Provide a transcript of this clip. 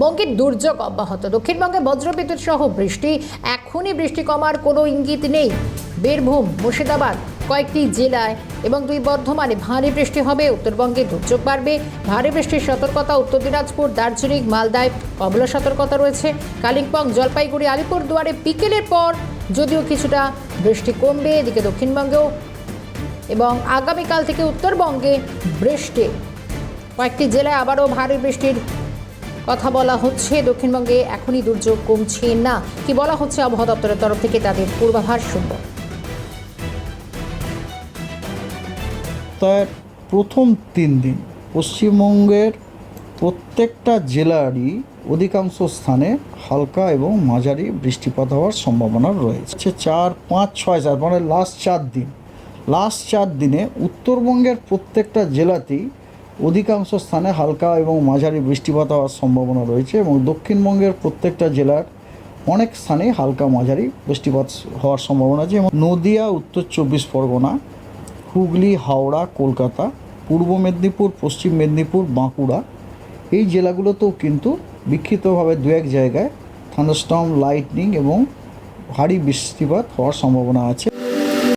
বঙ্গের দুর্যোগ অব্যাহত। দক্ষিণবঙ্গে বজ্রবিদ্যুৎ সহ বৃষ্টি। এখনই বৃষ্টি কমার কোনো ইঙ্গিত নেই। বীরভূম, মুর্শিদাবাদ কয়েকটি জেলায় এবং দুই বর্ধমানে ভারী বৃষ্টি হবে। উত্তরবঙ্গে দুর্যোগ বাড়বে। ভারী বৃষ্টির সতর্কতা উত্তর দিনাজপুর, দার্জিলিং, মালদায় কমলা সতর্কতা রয়েছে। কালিম্পং, জলপাইগুড়ি আলিপুর দুয়ারে বিকেলের পর যদিও কিছুটা বৃষ্টি কমবে, এদিকে দক্ষিণবঙ্গেও এবং আগামীকাল থেকে উত্তরবঙ্গে বৃষ্টি। কয়েকটি জেলায় আবারও ভারী বৃষ্টির কথা বলা হচ্ছে, দক্ষিণবঙ্গে এখনই দুর্যোগ কমছে না। কি বলা হচ্ছে আবহাওয়া দপ্তরের তরফ থেকে তাদের পূর্বাভাস শুনব। তার প্রথম তিন দিন, পশ্চিমবঙ্গের প্রত্যেকটা জেলারই অধিকাংশ স্থানে হালকা এবং মাঝারি বৃষ্টিপাত হওয়ার সম্ভাবনা রয়েছে। চার, পাঁচ, ছয়, চার মানে লাস্ট চার দিন। লাস্ট চার দিনে উত্তরবঙ্গের প্রত্যেকটা জেলাতেই অধিকাংশ স্থানে হালকা এবং মাঝারি বৃষ্টিপাত হওয়ার সম্ভাবনা রয়েছে এবং দক্ষিণবঙ্গের প্রত্যেকটা জেলার অনেক স্থানেই হালকা মাঝারি বৃষ্টিপাত হওয়ার সম্ভাবনা আছে এবং নদিয়া, উত্তর চব্বিশ পরগনা, হুগলি, হাওড়া, কলকাতা, পূর্ব মেদিনীপুর, পশ্চিম মেদিনীপুর, বাঁকুড়া এই জেলাগুলোতেও কিন্তু বিক্ষিপ্তভাবে দু এক জায়গায় থান্ডারস্টর্ম লাইটনিং এবং ভারী বৃষ্টিপাত হওয়ার সম্ভাবনা আছে।